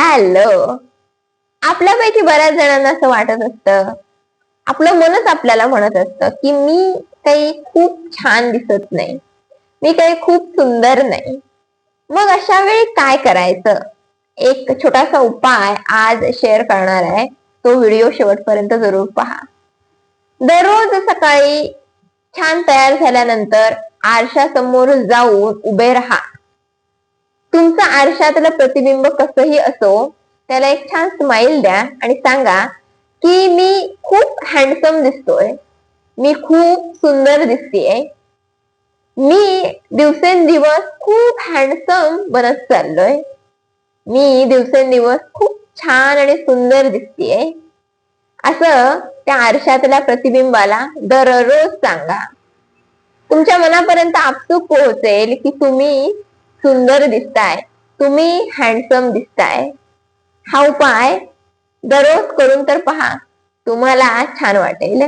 Hello. आपल्यापैकी बऱ्याच जणांना असं वाटत असतं. आपलं मनच आपल्याला म्हणत असतं की मी काही खूप छान दिसत नाही. मी काही खूप सुंदर नाही. मग अशा वेळी काय करायचं? एक छोटासा उपाय आज शेअर करणार आहे. तो व्हिडिओ शेवटपर्यंत जरूर पहा. दररोज सकाळी छान तयार झाल्यानंतर आरशासमोर जाऊन उभे राहा. तुमचं आरशातलं प्रतिबिंब कसंही असो त्याला एक छान स्माइल द्या आणि सांगा की मी खूप हँडसम दिसतोय. मी खूप सुंदर दिसतेय. मी दिवसेंदिवस खूप हँडसम बनत चाललोय. मी दिवसेंदिवस खूप छान आणि सुंदर दिसतेय. असं त्या आरशातल्या प्रतिबिंबाला दररोज सांगा. तुमच्या मनापर्यंत आपसूक पोहोचेल की तुम्ही सुंदर दिसताय. तुम्ही हँडसम दिसताय. हा उपाय दररोज करून तर पहा. तुम्हाला छान वाटेल.